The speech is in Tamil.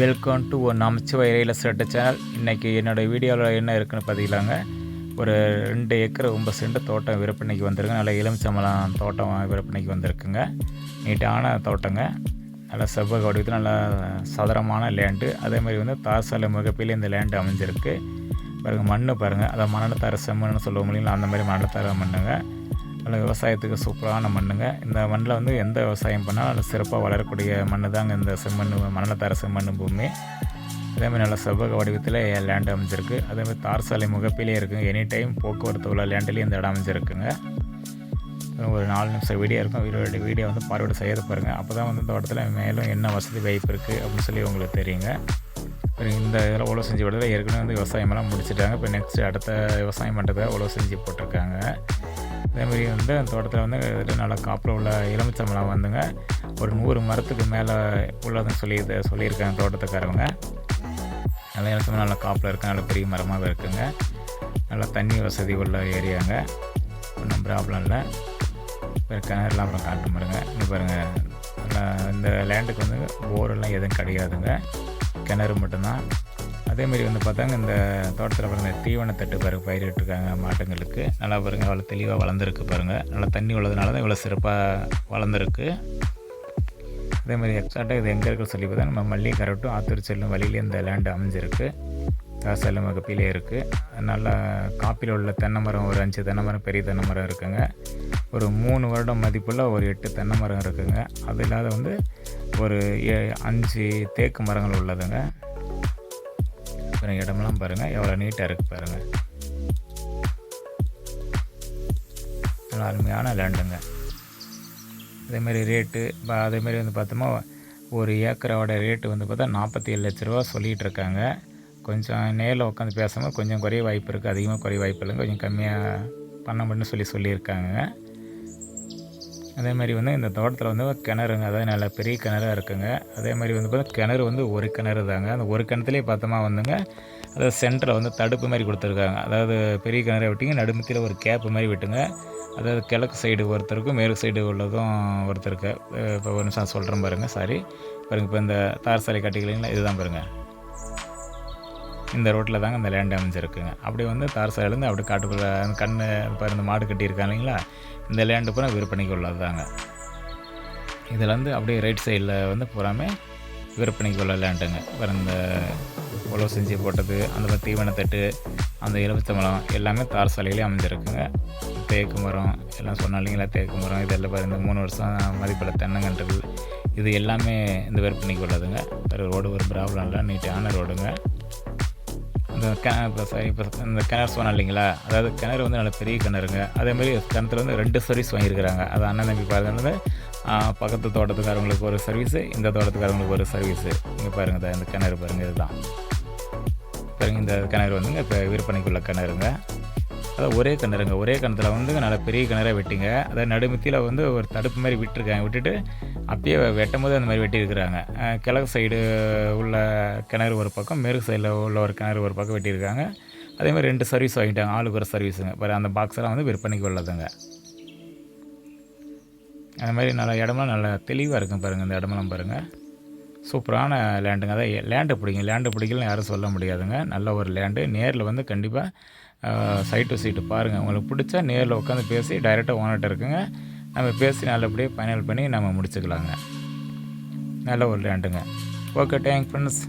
வெல்கம் டு ஒரு நமச்சிவாய் ரியல் எஸ்டேட் சேனல். இன்றைக்கி என்னோடய வீடியோவில் என்ன இருக்குன்னு பார்த்தீங்களாங்க ஒரு ரெண்டு ஏக்கர் ஒம்பது சென்ட் தோட்டம் விற்பனைக்கு வந்திருக்கு. நல்ல எலுமிச்சம்பழம் தோட்டம் விற்பனைக்கு வந்திருக்குங்க. நீட்டான தோட்டங்க. நல்லா செவ்வக வடிவத்தில் நல்லா சதுரமான லேண்டு அதே மாதிரி வந்து தார்சாலை முகப்பில் இந்த லேண்டு அமைஞ்சிருக்கு. பாருங்கள் மண் பாருங்கள் அதை மணல் தர செம்மண்ணு சொல்லுவோம் இல்லைங்களா? அந்த மாதிரி மணத்தார மண்ணுங்க நல்ல விவசாயத்துக்கு சூப்பரான மண்ணுங்க. இந்த மண்ணில் வந்து எந்த விவசாயம் பண்ணாலும் நல்ல சிறப்பாக வளரக்கூடிய மண் தாங்க இந்த செம்மண் மணலத்தார செம்மண் பூமி. அதேமாதிரி நல்ல செவ்வக வடிவத்தில் லேண்ட் அமைஞ்சிருக்கு. அதேமாதிரி தார் சாலை முகப்பிலே இருக்குங்க எனி டைம் போக்குவரத்து உள்ள லேண்ட்லேயும் இந்த இடம் அமைஞ்சிருக்குங்க. ஒரு நாலு நிமிஷம் வீடியோ இருக்கும். வீடியோ வீடியோ வந்து பார்வையிட செய்யறது பாருங்கள் அப்போ தான் வந்து தோட்டத்தில் மேலும் என்ன வசதி வாய்ப்பு இருக்குது அப்படின்னு சொல்லி உங்களுக்கு தெரியுங்க. இந்த இதில் உழவு செஞ்சு விடுறதுல ஏற்கனவே வந்து விவசாயமெல்லாம் முடிச்சிட்டாங்க. இப்போ நெக்ஸ்ட் அடுத்த விவசாயம் பண்ணுறதுக்காக உழவு செஞ்சு போட்டிருக்காங்க. அதேமாதிரி வந்து அந்த தோட்டத்தில் வந்து நல்லா காப்பில் உள்ள எலுமிச்சம்பழம் வந்துங்க. ஒரு நூறு மரத்துக்கு மேலே உள்ளதுன்னு சொல்லி இதை சொல்லியிருக்காங்க தோட்டத்துக்காரவங்க. நல்லா எலுமிச்சம்பழம் நல்லா காப்பில் இருக்குது நல்ல பெரிய மரமாக இருக்குங்க. நல்லா தண்ணி வசதி உள்ள ஏரியாங்க. ஒன்றும் ப்ராப்ளம் இல்லை. வேறு கிணறுலாம் அப்புறம் காட்டு பாருங்க இங்கே பாருங்கள் நல்லா இந்த லேண்டுக்கு வந்து போரெல்லாம் எதுவும் கிடையாதுங்க. கிணறு மட்டும்தான். அதேமாரி வந்து பார்த்தாங்க இந்த தோட்டத்தில் பாருங்கள் தீவனத்தட்டு பாருங்க பயிரிட்டுருக்காங்க மாட்டுங்களுக்கு. நல்லா பாருங்கள் அவ்வளோ தெளிவாக வளர்ந்துருக்கு பாருங்கள் நல்லா தண்ணி உள்ளதுனால தான் இவ்வளோ சிறப்பாக வளர்ந்துருக்கு. அதே மாதிரி எக்ஸாக்டாக இது எங்கே இருக்குன்னு சொல்லி பார்த்தா நம்ம மல்லிகை கரட்டும் ஆத்தூர் செல்லும் வழியிலே இந்த லேண்டு அமைஞ்சிருக்கு. காசெல்லும் வகுப்பிலே இருக்குது நல்லா காப்பியில் உள்ள தென்னை மரம் ஒரு அஞ்சு தென்னை மரம் பெரிய தென்னை மரம் இருக்குங்க. ஒரு மூணு வருடம் மதிப்புள்ள ஒரு எட்டு தென்னை மரம் இருக்குங்க. அது இல்லாத வந்து ஒரு ஏ அஞ்சு தேக்கு மரங்கள் உள்ளதுங்க. அப்புறம் இடமெல்லாம் பாருங்கள் எவ்வளோ நீட்டாக இருக்குது பாருங்கள் நல்லா அருமையான லேண்டுங்க அதேமாரி ரேட்டு இப்போ அதேமாரி வந்து பார்த்தோமா ஒரு ஏக்கரோட ரேட்டு வந்து பார்த்தா நாற்பத்தி ஏழு லட்ச ரூபா சொல்லிகிட்டு இருக்காங்க. கொஞ்சம் நேரில் உட்காந்து பேசும்போது கொஞ்சம் குறைய வாய்ப்பு இருக்குது அதிகமாக குறைய வாய்ப்பு இல்லைங்க. கொஞ்சம் கம்மியாக பண்ண முடியும்னு சொல்லி சொல்லியிருக்காங்க. அதே மாதிரி வந்து இந்த தோட்டத்தில் வந்து கிணறுங்க. அதாவது நல்ல பெரிய கிணறாக இருக்குங்க. அதே மாதிரி வந்து பார்த்தா கிணறு வந்து ஒரு கிணறு தாங்க. அந்த ஒரு கிணத்துலேயே பார்த்தோமா வந்துங்க அதாவது சென்டரில் வந்து தடுப்பு மாதிரி கொடுத்துருக்காங்க. அதாவது பெரிய கிணறை விட்டிங்க நடுமத்தியில் ஒரு கேப்பு மாதிரி விட்டுங்க. அதாவது கிழக்கு சைடு ஒருத்தருக்கும் மேற்கு சைடு உள்ளதும் ஒருத்தருக்கு. இப்போ ஒரு நிமிஷம் சொல்கிறேன் பாருங்கள் சாரி பாருங்கள் இப்போ இந்த தார் சாலை கட்டிக்கலைங்களா இதுதான் பாருங்கள் இந்த ரோட்டில் தாங்க இந்த லேண்ட் அமைஞ்சிருக்குங்க அப்படி வந்து தார் சாலையிலேருந்து அப்படி காட்டுக்குள்ளே அந்த கண் பாரு இந்த மாடு கட்டியிருக்காங்க இல்லைங்களா? இந்த லேண்டு பூரா விற்பனைக்கு உள்ளது தாங்க இதில் வந்து அப்படியே ரைட் சைடில் வந்து பூராமே விற்பனைக்கு உள்ள லேண்டுங்க அப்புறம் இந்த உழவு செஞ்சு போட்டது அந்த மாதிரி தீவனத்தட்டு அந்த எலுமிச்சம்பழம் எல்லாமே தார் சாலையிலே அமைஞ்சிருக்குங்க. தேக்கு மரம் எல்லாம் சொன்னோம் இல்லைங்களா? தேக்கு மரம் இதெல்லாம் பாரு இந்த மூணு வருஷம் மதிப்பில் தென்னங்கன்றுகள் இது எல்லாமே இந்த விற்பனைக்கு உள்ளதுங்க ரோடு ஒரு ப்ராப்ளம் இல்லை நீட்டான ரோடுங்க இந்த கெ இப்போ இப்போ இந்த கிணறு சொன்னோம் இல்லைங்களா? அதாவது கிணறு வந்து நல்ல பெரிய கிணறுங்க. அதேமாதிரி கிணத்துல வந்து ரெண்டு சர்வீஸ் வாங்கியிருக்கிறாங்க. அது அண்ணன் தம்பி பாருங்கிறது பக்கத்து தோட்டத்துக்காரவங்களுக்கு ஒரு சர்வீஸு இந்த தோட்டத்துக்காரவங்களுக்கு ஒரு சர்வீஸு இங்கே பாருங்கள் இந்த கிணறு பாருங்கள் இதுதான். பாருங்கள் இந்த கிணறு வந்துங்க இப்போ விற்பனைக்குள்ள கிணறுங்க. அதாவது ஒரே கிணறுங்க. ஒரே கிணத்துல வந்து நல்ல பெரிய கிணறாக வெட்டிங்க. அதாவது நடுமத்தியில் வந்து ஒரு தடுப்பு மாதிரி விட்டுருக்காங்க. விட்டுட்டு அப்பயே வெட்டும் போது அந்த மாதிரி வெட்டியிருக்கிறாங்க. கிழக்கு சைடு உள்ள கிணறு ஒரு பக்கம் மேற்கு சைடில் உள்ள ஒரு கிணறு ஒரு பக்கம் வெட்டியிருக்காங்க. அதே மாதிரி ரெண்டு சர்வீஸ் வாங்கிட்டாங்க. ஆளுக்கு ஒரு சர்வீஸுங்க இப்போ அந்த பாக்ஸெல்லாம் வந்து விற்பனைக்கு உள்ளதுங்க. அந்த மாதிரி நல்ல இடமெல்லாம் நல்லா தெளிவாக இருக்கும் பாருங்கள் இந்த இடமெல்லாம் பாருங்கள் சூப்பரான லேண்டுங்க அதான் லேண்டு பிடிக்கும். லேண்டு பிடிக்கலன்னு யாரும் சொல்ல முடியாதுங்க. நல்ல ஒரு லேண்டு நேரில் வந்து கண்டிப்பாக சைட் டு சைட்டு பாருங்கள் உங்களுக்கு பிடிச்சா நேரில் உட்காந்து பேசி டைரெக்டாக ஓனர்கிட்ட இருக்குங்க. நம்ம பேசி நல்லபடியாக ஃபைனல் பண்ணி நம்ம முடிச்சுக்கலாங்க. நல்ல ஒரு லேண்டுங்க ஓகே தேங்க் ஃப்ரெண்ட்ஸ்